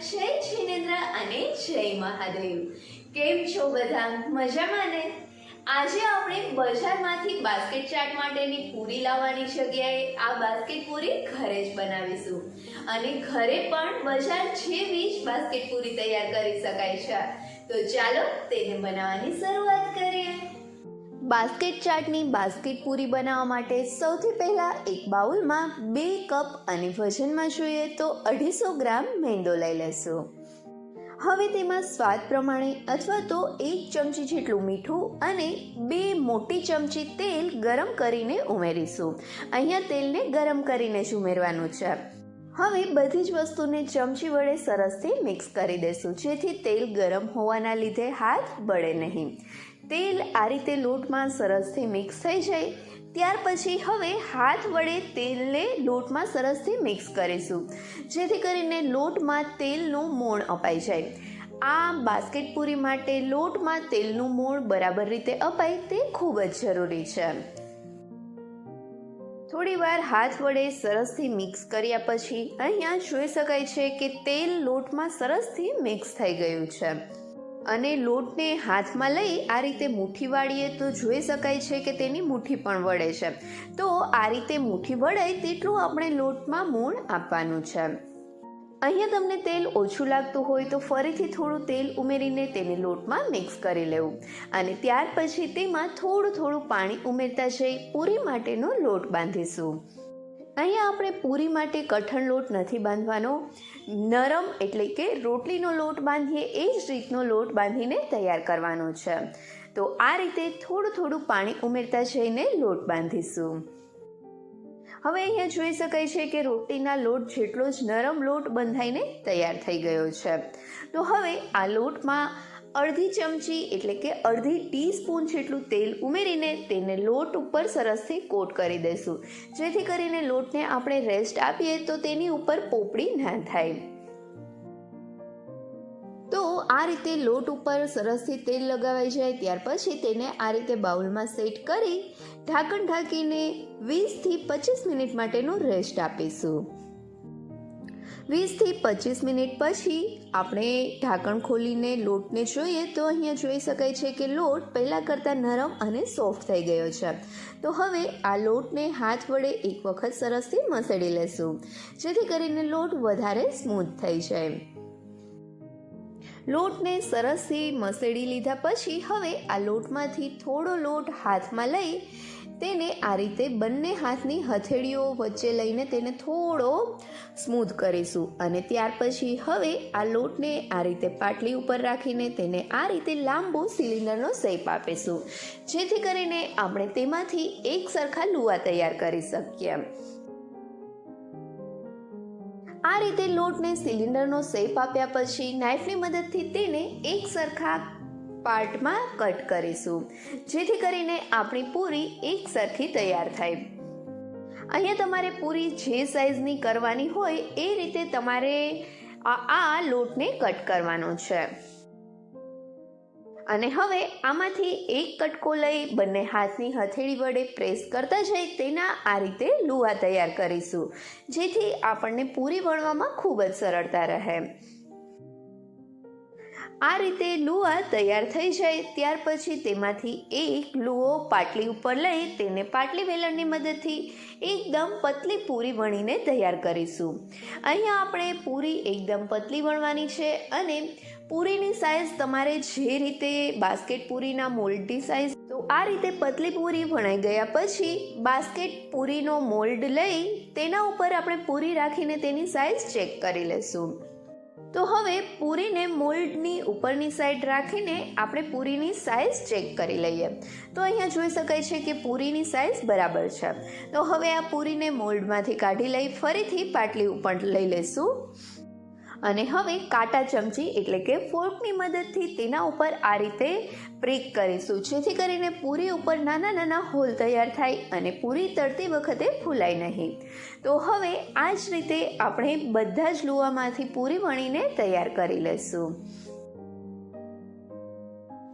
જય જિનેન્દ્ર અને જય મહાદેવ. કેમ છો બધા? મજામાં ને? આજે આપણે બજારમાંથી બાસ્કેટ ચાટ માટેની પૂરી લાવવાની જગ્યાએ આ બાસ્કેટ પૂરી ઘરે જ બનાવીશું. અને ઘરે પણ બજાર જેવી જ બાસ્કેટ પૂરી તૈયાર કરી શકાય છે. તો ચાલો તેને બનાવવાની શરૂઆત કરીએ. બાસ્કેટ ચાટની બાસ્કેટ પૂરી બનાવવા માટે સૌથી પહેલાં એક બાઉલમાં બે કપ અને વજનમાં જોઈએ તો અઢીસો ગ્રામ મેંદો લઈ લેશું. હવે તેમાં સ્વાદ પ્રમાણે અથવા તો એક ચમચી જેટલું મીઠું અને બે મોટી ચમચી તેલ ગરમ કરીને ઉમેરીશું. અહીંયા તેલને ગરમ કરીને જ ઉમેરવાનું છે. હવે બધી જ વસ્તુને ચમચી વડે સરસથી મિક્સ કરી દેશું, જેથી તેલ ગરમ હોવાના લીધે હાથ બળે નહીં. તેલ આ રીતે લોટમાં સરસથી મિક્સ થઈ જાય. ત્યાર પછી હવે હાથ વડે તેલને લોટમાં સરસથી મિક્સ કરીશું. જેથી કરીને લોટમાં તેલનું મોણ અપાઈ જાય. આ બાસ્કેટ પૂરી માટે લોટમાં તેલનું મોણ બરાબર રીતે અપાય તે ખૂબ જ જરૂરી છે. થોડીવાર હાથ વડે સરસથી મિક્સ કર્યા પછી અહીંયા જોઈ શકાય છે કે તેલ લોટમાં સરસથી મિક્સ થઈ ગયું છે. અને લોટને હાથમાં લઈ આ રીતે મુઠ્ઠી વાળીએ તો જોઈ શકાય છે કે તેની મુઠ્ઠી પણ વળે છે. તો આ રીતે મુઠ્ઠી વળે તેટલું આપણે લોટમાં મૂળ આપવાનું છે. અહીંયા તમને તેલ ઓછું લાગતું હોય તો ફરીથી થોડું તેલ ઉમેરીને તેને લોટમાં મિક્સ કરી લેવું. અને ત્યાર પછી તેમાં થોડું થોડું પાણી ઉમેરતા જઈ પૂરી માટેનો લોટ બાંધીશું. અહીંયા આપણે પૂરી માટે કઠણ લોટ નથી બાંધવાનો. નરમ એટલે કે રોટલીનો લોટ બાંધીએ એ જ રીતનો લોટ બાંધીને તૈયાર કરવાનો છે. તો આ રીતે થોડું થોડું પાણી ઉમેરતા જઈને લોટ બાંધીશું. હવે અહીંયા જોઈ શકાય છે કે રોટલીના લોટ જેટલો જ નરમ લોટ બંધાઈને તૈયાર થઈ ગયો છે. તો હવે આ લોટમાં અડધી ચમચી એટલે કે અડધી ટીસ્પૂન જેટલું તેલ ઉમેરીને તેને લોટ ઉપર સરસથી કોટ કરી દઈશું. જેથી કરીને લોટને આપણે રેસ્ટ આપીએ તો તેની ઉપર પોપડી ના થાય. તો આ રીતે લોટ ઉપર સરસથી તેલ લગાવાઈ જાય, ત્યાર પછી તેને આ રીતે બાઉલમાં સેટ કરી ઢાંકણ ઢાંકીને વીસથી પચીસ મિનિટ માટેનું રેસ્ટ આપીશું. વીસથી પચીસ મિનિટ પછી આપણે ઢાંકણ ખોલીને લોટને જોઈએ તો અહીંયા જોઈ શકાય છે કે લોટ પહેલાં કરતાં નરમ અને સોફ્ટ થઈ ગયો છે. તો હવે આ લોટને હાથ વડે એક વખત સરસથી મસળી લેશું, જેથી કરીને લોટ વધારે સ્મૂથ થઈ જાય. લોટને સરસથી મસળી લીધા પછી હવે આ લોટમાંથી થોડો લોટ હાથમાં લઈ તેને આ રીતે બંને હાથની હથેળીઓ વચ્ચે લઈને તેને થોડો સ્મૂથ કરીશું અને ત્યાર પછી હવે આ લોટને આ રીતે પાટલી ઉપર રાખીને તેને આ રીતે લાંબો સિલિન્ડરનો શેપ આપીશું. જેથી કરીને આપણે તેમાંથી એક સરખા લુવા તૈયાર કરી શકીએ. આ રીતે લોટને સિલિન્ડરનો શેપ આપ્યા પછી નાઇફની મદદથી તેને એક સરખા પાર્ટમાં કટ કરીશું. જેથી કરીને આપણી પૂરી એક સરખી તૈયાર થાય. અહીંયા તમારે પૂરી જે સાઈઝની કરવાની હોય એ રીતે તમારે આ લોટને કટ કરવાનો છે. અને હવે આમાંથી એક કટકો લઈ બંને હાથની હથેળી વડે પ્રેસ કરતા જઈ તેના આ રીતે લુવા તૈયાર કરીશું. જેથી આપણને પૂરી વણવામાં ખૂબ જ સરળતા રહે. આ રીતે લુવા તૈયાર થઈ જાય, ત્યાર પછી તેમાંથી એક લુઓ પાટલી ઉપર લઈ તેને પાટલી વેલણની મદદથી એકદમ પતલી પૂરી વણીને તૈયાર કરીશું. અહીંયા આપણે પૂરી એકદમ પતલી વણવાની છે અને પૂરીની સાઇઝ તમારે જે રીતે બાસ્કેટ પૂરીના મોલ્ડની સાઇઝ તો આ રીતે પતલી પૂરી વણાઈ ગયા પછી બાસ્કેટ પૂરીનો મોલ્ડ લઈ તેના ઉપર આપણે પૂરી રાખીને તેની સાઇઝ ચેક કરી લેશું તો હવે પૂરીને મોલ્ડની ઉપરની સાઈડ રાખીને આપણે પૂરીની સાઇઝ ચેક કરી લઈએ. તો અહીંયા જોઈ શકાય છે કે પૂરીની સાઇઝ બરાબર છે. તો હવે આ પૂરીને મોલ્ડમાંથી કાઢી લઈ ફરીથી પાટલી ઉપર લઈ લેશું અને હવે કાંટા ચમચી એટલે કે ફોર્કની મદદથી તેના ઉપર આ રીતે પ્રેક કરીશું. જેથી કરીને પૂરી ઉપર નાના નાના હોલ તૈયાર થાય અને પૂરી તળતી વખતે ફૂલાય નહીં. તો હવે આ જ રીતે આપણે બધા જ લુવામાંથી પૂરી વણીને તૈયાર કરી લઈશું.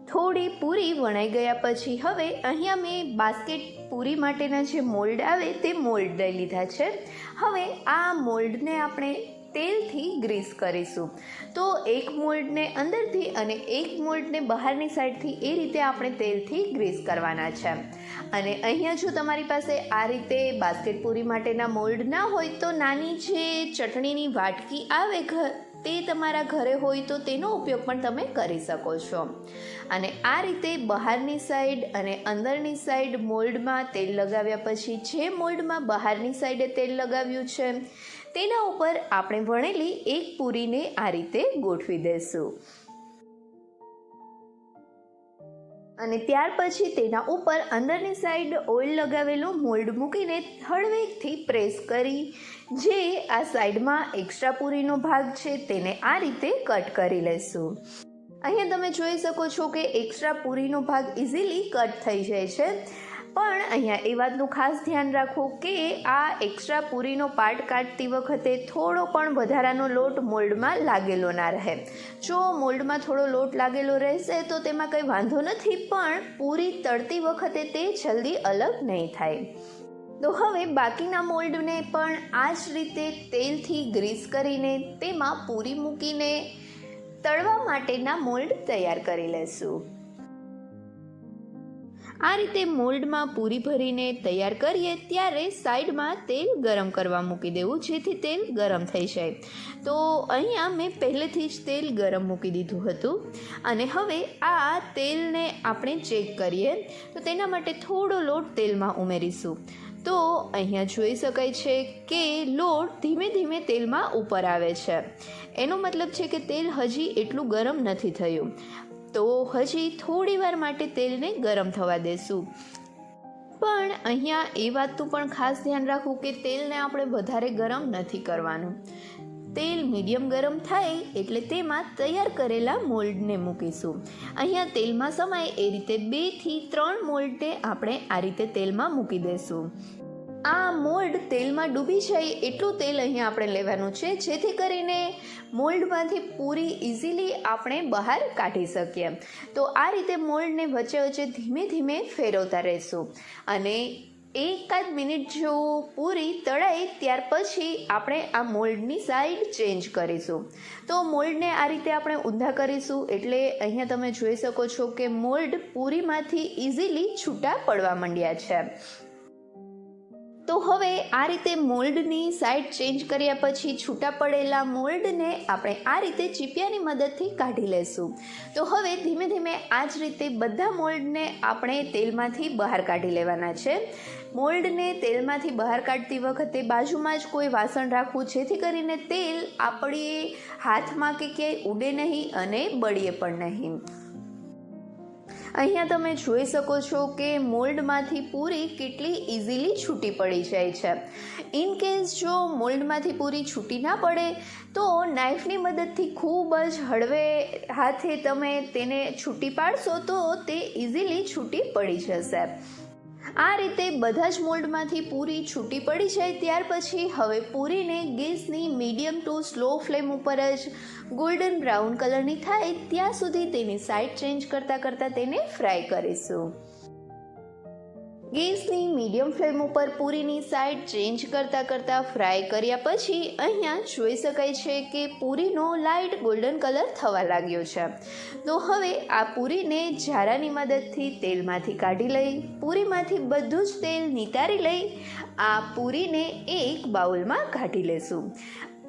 થોડી પૂરી વણાઈ ગયા પછી હવે અહીંયા મેં બાસ્કેટ પૂરી માટેના જે મોલ્ડ આવે તે મોલ્ડ લઈ લીધા છે. હવે આ મોલ્ડને આપણે તેલથી ગ્રીસ કરીશું. તો એક મોલ્ડને અંદરથી અને એક મોલ્ડને બહારની સાઈડથી એ રીતે આપણે તેલથી ગ્રીસ કરવાના છે. અને અહીંયા જો તમારી પાસે આ રીતે બાસ્કેટ પૂરી માટેના મોલ્ડ ના હોય તો નાની જે ચટણીની વાટકી આવે તે તમારા ઘરે હોય તો તેનો ઉપયોગ પણ તમે કરી શકો છો. અને આ રીતે બહારની સાઈડ અને અંદરની સાઈડ મોલ્ડમાં તેલ લગાવ્યા પછી જે મોલ્ડમાં બહારની સાઈડે તેલ લગાવ્યું છે તેના ઉપર આપણે વણેલી એક પૂરીને આ રીતે ગોઠવી દઈશું. અને ત્યાર પછી તેના ઉપર અંદરની સાઈડ ઓઇલ લગાવેલું મોલ્ડ મૂકીને હળવેકથી પ્રેસ કરી, જે આ સાઈડમાં એક્સ્ટ્રા પૂરીનો ભાગ છે તેને આ રીતે કટ કરી લેશું અહીંયા તમે જોઈ શકો છો કે એક્સ્ટ્રા પૂરીનો ભાગ ઇઝીલી કટ થઈ જાય છે. પણ અહીંયા એ વાતનું ખાસ ધ્યાન રાખો કે આ એક્સ્ટ્રા પૂરીનો પાર્ટ કાઢતી વખતે થોડો પણ વધારાનો લોટ મોલ્ડમાં લાગેલો ના રહે. જો મોલ્ડમાં થોડો લોટ લાગેલો રહેશે તો તેમાં કંઈ વાંધો નથી, પણ પૂરી તળતી વખતે તે જલ્દી અલગ નહીં થાય. તો હવે બાકીના મોલ્ડને પણ આ જ રીતે તેલથી ગ્રીસ કરીને તેમાં પૂરી મૂકીને તળવા માટેના મોલ્ડ તૈયાર કરી લેશું. આ રીતે મોલ્ડમાં પૂરી ભરીને તૈયાર કરીએ ત્યારે સાઈડમાં તેલ ગરમ કરવા મૂકી દેવું, જેથી તેલ ગરમ થઈ જાય. તો અહીંયા મેં પહેલેથી જ તેલ ગરમ મૂકી દીધું હતું. અને હવે આ તેલને આપણે ચેક કરીએ. તો તેના માટે થોડો લોટ તેલમાં ઉમેરીશું. તો અહીંયા જોઈ શકાય છે કે લોટ ધીમે ધીમે તેલમાં ઉપર આવે છે. એનો મતલબ છે કે તેલ હજી એટલું ગરમ નથી થયું. તો હજી થોડી વાર માટે તેલને ગરમ થવા દેશું. પણ અહીંયા એ વાતનું પણ ખાસ ધ્યાન રાખવું કે તેલને આપણે વધારે ગરમ નથી કરવાનું. તેલ મીડિયમ ગરમ થાય એટલે તેમાં તૈયાર કરેલા મોલ્ડને મૂકીશું. અહીંયા તેલમાં સમાય એ રીતે બેથી ત્રણ મોલ્ડને આપણે આ રીતે તેલમાં મૂકી દઈશું આ મોલ્ડ તેલમાં ડૂબી જાય એટલું તેલ અહીંયા આપણે લેવાનું છે, જેથી કરીને મોલ્ડમાંથી પૂરી ઇઝીલી આપણે બહાર કાઢી શકીએ. તો આ રીતે મોલ્ડને વચ્ચે વચ્ચે ધીમે ધીમે ફેરવતા રહીશું. અને એકાદ મિનિટ જો પૂરી તળાય, ત્યાર પછી આપણે આ મોલ્ડની સાઈડ ચેન્જ કરીશું. તો મોલ્ડને આ રીતે આપણે ઊંધા કરીશું, એટલે અહીંયા તમે જોઈ શકો છો કે મોલ્ડ પૂરીમાંથી ઇઝીલી છૂટા પડવા માંડ્યા છે. તો હવે આ રીતે મોલ્ડની સાઈડ ચેન્જ કર્યા પછી છૂટા પડેલા મોલ્ડને આપણે આ રીતે ચીપિયાની મદદથી કાઢી લેશું. તો હવે ધીમે ધીમે આ જ રીતે બધા મોલ્ડને આપણે તેલમાંથી બહાર કાઢી લેવાના છે. મોલ્ડને તેલમાંથી બહાર કાઢતી વખતે બાજુમાં જ કોઈ વાસણ રાખવું, જેથી કરીને તેલ આપણી હાથમાં કે ક્યાંય ઉડે નહીં અને બળીએ પણ નહીં. અહીંયા તમે જોઈ શકો છો કે મોલ્ડમાંથી પૂરી કેટલી ઇઝીલી છૂટી પડી જાય છે. ઇન કેસ જો મોલ્ડમાંથી પૂરી છૂટી ના પડે, તો નાઇફની મદદથી ખૂબ જ હળવે હાથે તમે તેને છૂટી પાડશો તો તે ઇઝીલી છૂટી પડી જશે. આ રીતે બધા જ મોલ્ડમાંથી પૂરી છૂટી પડી જાય ત્યાર પછી હવે પૂરીને ગેસની મીડિયમ ટુ સ્લો ફ્લેમ ઉપર જ ગોલ્ડન બ્રાઉન કલરની થાય ત્યાં સુધી તેની સાઈડ ચેન્જ કરતાં કરતાં તેને ફ્રાય કરીશું. ગેસની મીડિયમ ફ્લેમ ઉપર પૂરીની સાઈડ ચેન્જ કરતાં કરતાં ફ્રાય કર્યા પછી અહીંયા જોઈ શકાય છે કે પૂરીનો લાઇટ ગોલ્ડન કલર થવા લાગ્યો છે. તો હવે આ પૂરીને ઝારાની મદદથી તેલમાંથી કાઢી લઈ, પૂરીમાંથી બધું જ તેલ નિતારી લઈ આ પૂરીને એક બાઉલમાં કાઢી લેશું.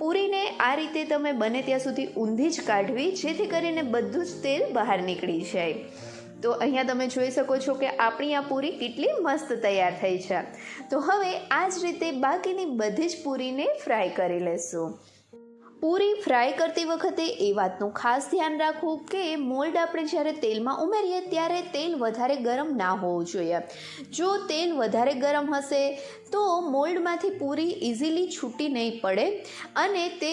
પૂરીને આ રીતે તમે બને ત્યાં સુધી ઊંધી જ કાઢવી, જેથી કરીને બધું જ તેલ બહાર નીકળી જાય. તો અહીંયા તમે જોઈ શકો છો કે આપણી આ પૂરી કેટલી મસ્ત તૈયાર થઈ છે. તો હવે આ જ રીતે બાકીની બધી જ પૂરીને ફ્રાય કરી લેશું. પૂરી ફ્રાય કરતી વખતે એ વાતનું ખાસ ધ્યાન રાખવું કે મોલ્ડ આપણે જ્યારે તેલમાં ઉમેરીએ ત્યારે તેલ વધારે ગરમ ના હોવું જોઈએ. જો તેલ વધારે ગરમ હશે તો મોલ્ડમાંથી પૂરી ઇઝીલી છૂટી નહીં પડે અને તે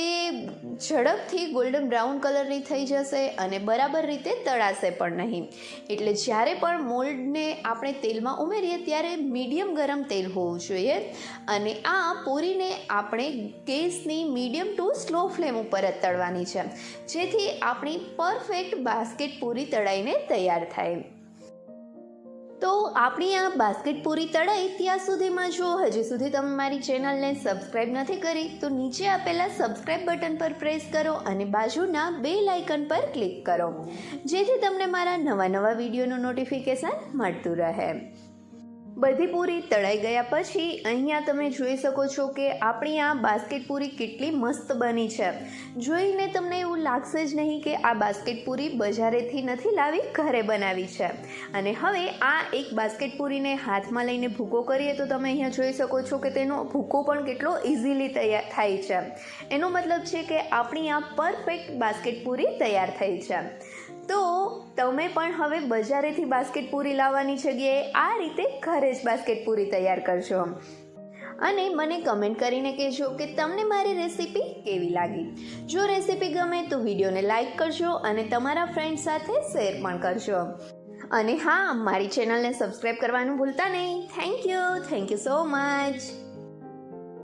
ઝડપથી ગોલ્ડન બ્રાઉન કલરની થઈ જશે અને બરાબર રીતે તળાશે પણ નહીં. એટલે જ્યારે પણ મોલ્ડને આપણે તેલમાં ઉમેરીએ ત્યારે મીડિયમ ગરમ તેલ હોવું જોઈએ અને આ પૂરીને આપણે ગેસની મીડિયમ ટુ સ્લો ફ્લેમ ઉપર જ તળવાની છે, જેથી આપણી પરફેક્ટ બાસ્કેટ પૂરી તળાઈને તૈયાર થાય. તો આપણી આ બાસ્કેટ પૂરી તળાઈ ત્યાં સુધીમાં જો હજી સુધી તમે મારી ચેનલને સબસ્ક્રાઈબ નથી કરી, તો નીચે આપેલા સબસ્ક્રાઈબ બટન પર પ્રેસ કરો અને બાજુના બે લાઇકન પર ક્લિક કરો, જેથી તમને મારા નવા નવા વિડીયોનું નોટિફિકેશન મળતું રહે. બધી પૂરી તળાઈ ગયા પછી અહીંયા તમે જોઈ શકો છો કે આપણી આ બાસ્કેટ પૂરી કેટલી મસ્ત બની છે. જોઈને તમને એવું લાગશે જ નહીં કે આ બાસ્કેટ પૂરી બજારેથી નથી લાવી, ઘરે બનાવી છે. અને હવે આ એક બાસ્કેટ પૂરીને હાથમાં લઈને ભૂકો કરીએ તો તમે અહીંયા જોઈ શકો છો કે તેનો ભૂકો પણ કેટલો ઇઝીલી તૈયાર થાય છે. એનો મતલબ છે કે આપણી આ પરફેક્ટ બાસ્કેટ પૂરી તૈયાર થઈ છે. તો તમે પણ હવે બજારેથી બાસ્કેટ પૂરી લાવવાની જગ્યાએ આ રીતે ઘરે જ બાસ્કેટ પૂરી તૈયાર કરશો અને મને કમેન્ટ કરીને કહેજો કે તમને મારી રેસીપી કેવી લાગી. જો રેસીપી ગમે તો વિડીયોને લાઇક કરજો અને તમારા ફ્રેન્ડ સાથે શેર પણ કરજો. અને હા, મારી ચેનલને સબસ્ક્રાઈબ કરવાનું ભૂલતા નહીં. Thank you thank you so much.